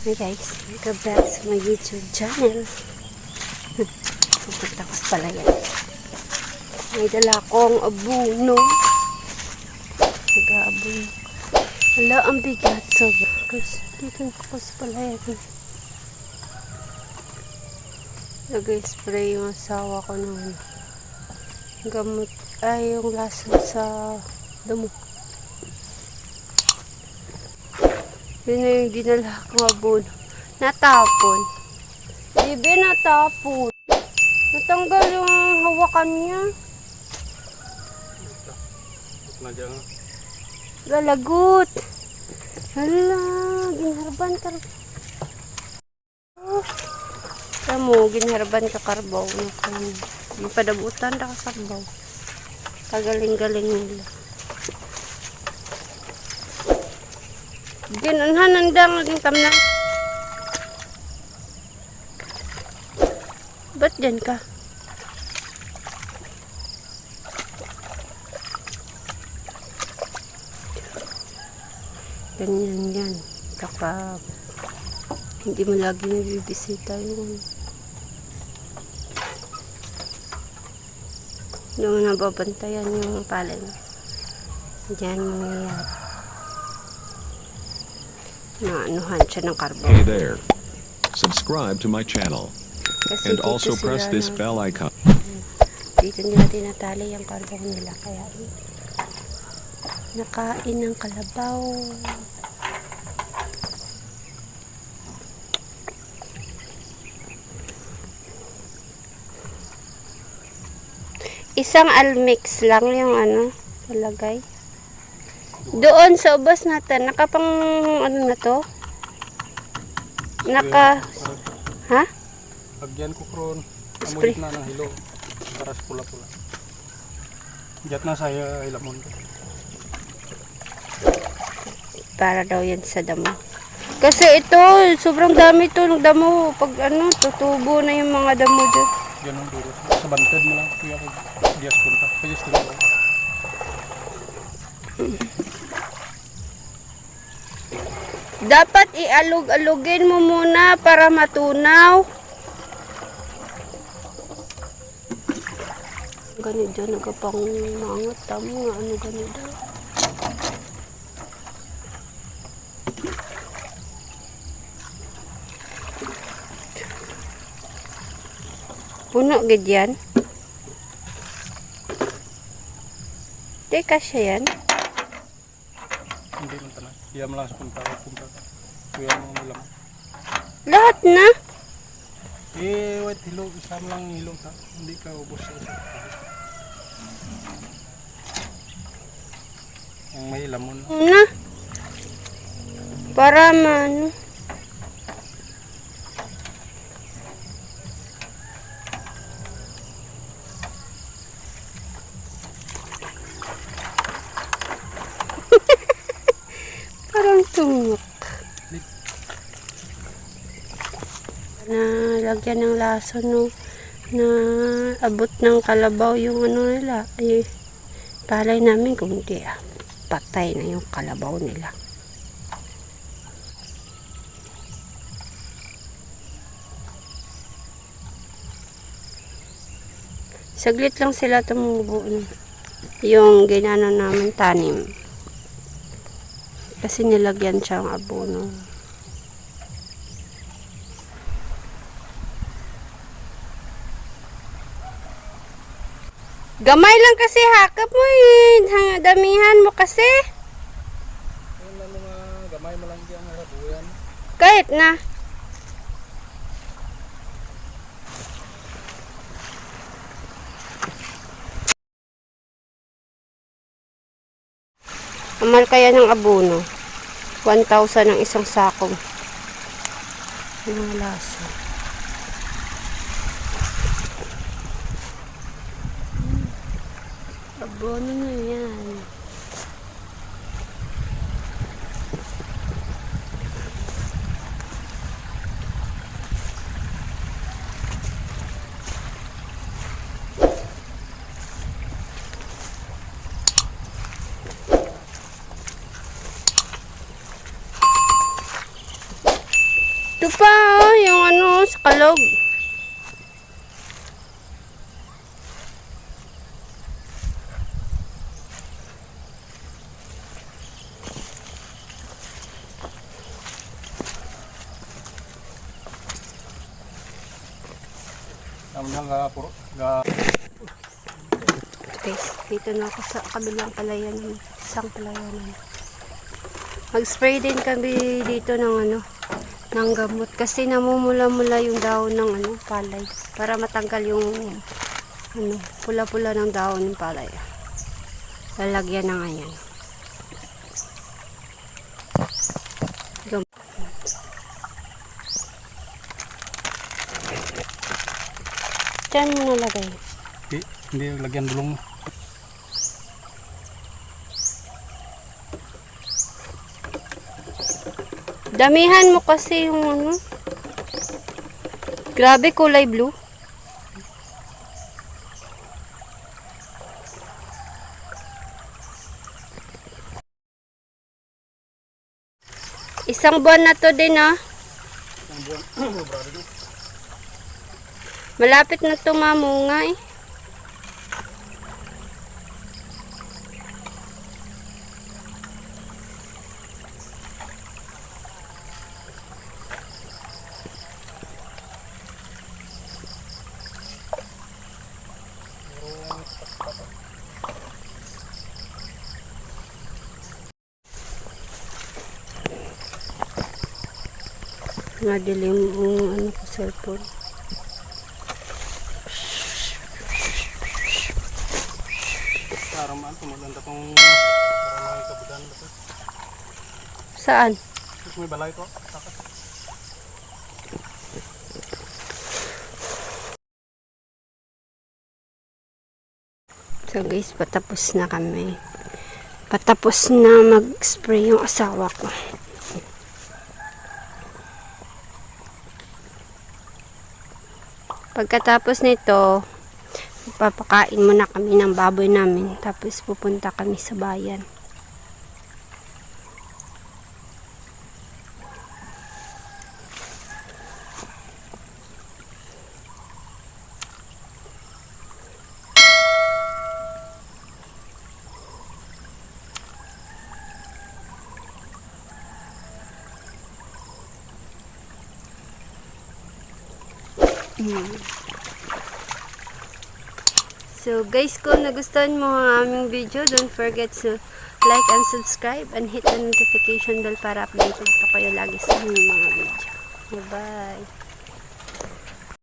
Hi guys, welcome back sa my YouTube channel. Pupunta ko sa palayan. May dala akong abuno. Nag-aabuno. Wala, ang bigat. Sobra. Guys, dito na ako sa palayan. Nag-spray yung asawa ko ng gamot. Ay, yung lason sa damo. Yun na yung dinala kong abono. Natapon. Bibi, natapon. Natanggal yung hawakan niya. Galagot. Hala, ginharban ka. Oh. Kamu, ginharban ka karbaw. Yung padabutan na ka karbaw. Kagaling-galing nila. Ginanhan ang dang naging tamna. Ba't dyan ka? Ganyan yan. Kapag hindi mo lagi nabibisita yung yung nababantayan yung palay. Diyan mangyayari. Naanuhan siya ng karbon. Hey there. Subscribe to my channel Kasi and also press this nag- bell icon. Dito nila tinatali yung karbon nila. Kaya nakain ng kalabaw. Isang almix lang yung ano, palagay. Doon sa ubas natin, nakapang ano na to? Naka, ha? Pagyan ko kron. Amoy na ng hilo. Para sa pula-pula. Diyan na saya ilamon ko. para daw yan sa damo. Kasi ito, sobrang dami to ng damo. Pag ano, tutubo na yung mga damo dyan. Yan ang duro. Sa bantad mo lang. Kuya ko. Diyas punta. Kaya ko. Dapat ialog-alugin mo muna para matunaw. Ganito dyan, nagkapang mangot. Tamo nga, ano ganito. Puno gid yan. Teka siya yan. Hindi man mo lang sa punta. Punta. Kuya mo nilang. Lahat na. Eh, wait. Hilo. Isa mo lang hilo. Ta. Hindi ka ubos sa isa. Ang may lamon. na. Para man. Na lagyan ng laso no na abot ng kalabaw yung ano nila. Ay, palay namin kung hindi ah patay na yung kalabaw nila. Saglit lang sila tumubo. no. Yung ginano namin tanim. Kasi nilagyan siya ng abono. Gamay lang kasi hakap mo eh. Hang- Damihan mo kasi. Ayun lang mga gamay mo lang dyan. Harabuyan. Kahit na. Amal kaya ng abono. 1,000 ang isang sakong. Mga lasa. Bono na yan. Ito oh, yung ano, sa kalog. Guys, dito na ako sa kabilang palayan. Isang palayan. Mag-spray din kami dito ng ano, ng gamot. Kasi namumula-mula yung dahon ng ano, palay. Para matanggal yung ano, pula-pula ng dahon ng palay. Lalagyan na ngayon. Diyan mo nalagay. hindi, hindi lagyan dulong. Damihan mo kasi yung ano. Grabe kulay blue. Isang buwan na to din ah. Malapit na tumamunga eh. Madilim yung ano ko cellphone. Para maan, tumaganda tong para may kabudan. Saan? Tapos may balay ko. Takas. So guys, patapos na kami. Patapos na mag-spray yung asawa ko. Pagkatapos nito, papakain muna kami ng baboy namin. Tapos pupunta kami sa bayan. So guys, kung nagustuhan mo ang aming video, don't forget to like and subscribe and hit the notification bell para updated po kayo lagi sa aming mga video. Bye-bye!